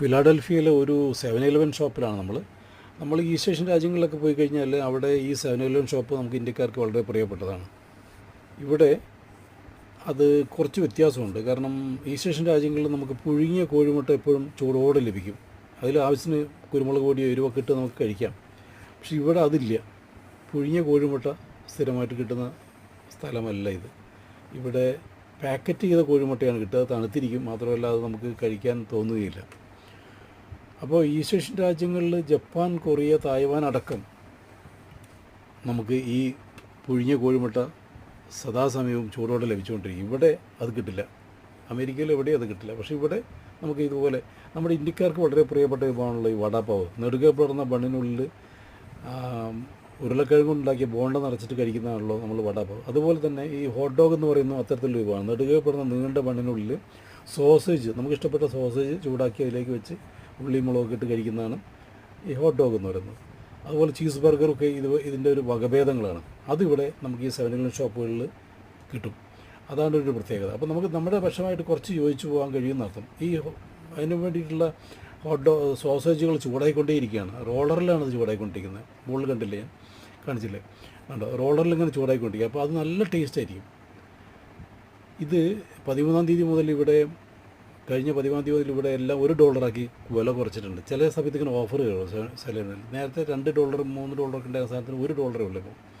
ഫിലാഡൽഫിയയിലെ ഒരു seven Eleven ഷോപ്പിലാണ് നമ്മൾ. നമ്മൾ ഈസ്റ്റ് ഏഷ്യൻ രാജ്യങ്ങളിലൊക്കെ പോയി കഴിഞ്ഞാൽ അവിടെ ഈ സെവൻ ഇലവൻ ഷോപ്പ് നമുക്ക് ഇന്ത്യക്കാർക്ക് വളരെ പ്രിയപ്പെട്ടതാണ്. ഇവിടെ അത് കുറച്ച് വ്യത്യാസമുണ്ട്. കാരണം ഈസ്റ്റ് ഏഷ്യൻ രാജ്യങ്ങളിൽ നമുക്ക് പുഴുങ്ങിയ കോഴിമുട്ട എപ്പോഴും ചൂടോടെ ലഭിക്കും. അതിൽ ആവശ്യത്തിന് കുരുമുളക് പൊടിയോ എരിവൊക്കെ ഇട്ട് നമുക്ക് കഴിക്കാം. പക്ഷെ ഇവിടെ അതില്ല. പുഴുങ്ങിയ കോഴിമുട്ട സ്ഥിരമായിട്ട് കിട്ടുന്ന സ്ഥലമല്ല ഇത്. ഇവിടെ പാക്കറ്റ് ചെയ്ത കോഴിമുട്ടയാണ് കിട്ടുക. തണുത്തിരിക്കും. മാത്രമല്ല അത് നമുക്ക് കഴിക്കാൻ തോന്നുകയില്ല. അപ്പോൾ ഈസ്റ്റ് ഏഷ്യൻ രാജ്യങ്ങളിൽ ജപ്പാൻ കൊറിയ തായ്വാൻ അടക്കം നമുക്ക് ഈ പുഴിഞ്ഞ കോഴിമുട്ട സദാസമയവും ചൂടോടെ ലഭിച്ചുകൊണ്ടിരിക്കും. ഇവിടെ അത് കിട്ടില്ല. അമേരിക്കയിൽ എവിടെയും അത് കിട്ടില്ല. പക്ഷേ ഇവിടെ നമുക്ക് ഇതുപോലെ നമ്മുടെ ഇന്ത്യക്കാർക്ക് വളരെ പ്രിയപ്പെട്ട വിഭവമാണുള്ള ഈ വടാപ്പാവ്. നെടുകപ്പെടുന്ന ബണ്ണിനുള്ളിൽ ഉരുളക്കിഴങ്ങ് ഉണ്ടാക്കിയ ബോണ്ട നിറച്ചിട്ട് കഴിക്കുന്നതാണല്ലോ നമ്മൾ വടാപ്പാവ്. അതുപോലെ തന്നെ ഈ ഹോട്ട് ഡോഗ് എന്ന് പറയുന്ന അത്തരത്തിലുള്ള വിഭവമാണ്. നെടുകപ്പെടുന്ന നീണ്ട ബണ്ണിനുള്ളിൽ സോസേജ് നമുക്ക് ഇഷ്ടപ്പെട്ട സോസേജ് ചൂടാക്കി അതിലേക്ക് വെച്ച് ഉള്ളി മുളകൊക്കെ ഇട്ട് കഴിക്കുന്നതാണ് ഈ ഹോട്ട് ഡോഗ് എന്ന് പറയുന്നത്. അതുപോലെ ചീസ് ബർഗറൊക്കെ ഇത് ഇതിന്റെ ഒരു വകഭേദങ്ങളാണ്. അതിവിടെ നമുക്ക് ഈ സെവൻ ഷോപ്പുകളിൽ കിട്ടും. അതാണ് ഒരു പ്രത്യേകത. അപ്പോൾ നമുക്ക് നമ്മുടെ ഭക്ഷണമായിട്ട് കുറച്ച് യോജിച്ച് പോകാൻ കഴിയുന്ന അർത്ഥം. ഈ അതിന് വേണ്ടിയിട്ടുള്ള ഹോട്ട് ഡോ സോസേജുകൾ ചൂടായിക്കൊണ്ടേയിരിക്കുകയാണ്. റോളറിലാണ് അത് ചൂടായിക്കൊണ്ടിരിക്കുന്നത്. മുകളിൽ കണ്ടില്ലേ ഞാൻ? കാണിച്ചില്ലേ? കണ്ടോ? റോളറിൽ ഇങ്ങനെ ചൂടായിക്കൊണ്ടിരിക്കുക. അപ്പോൾ അത് നല്ല ടേസ്റ്റ് ആയിരിക്കും. ഇത് പതിമൂന്നാം തീയതി മുതൽ ഇവിടെ കഴിഞ്ഞ പതിമൂന്നാം തീയതി ഇവിടെ എല്ലാം ഒരു ഡോളറാക്കി വില കുറച്ചിട്ടുണ്ട്. ചില സമയത്ത് ഇങ്ങനെ ഓഫർ കയറും സെലറിൽ നേരത്തെ രണ്ട് ഡോളറും മൂന്ന് ഡോളറൊക്കെ ഉണ്ടായ സാധനത്തിന് ഒരു ഡോളറേ ഉള്ളൂ ഇപ്പോൾ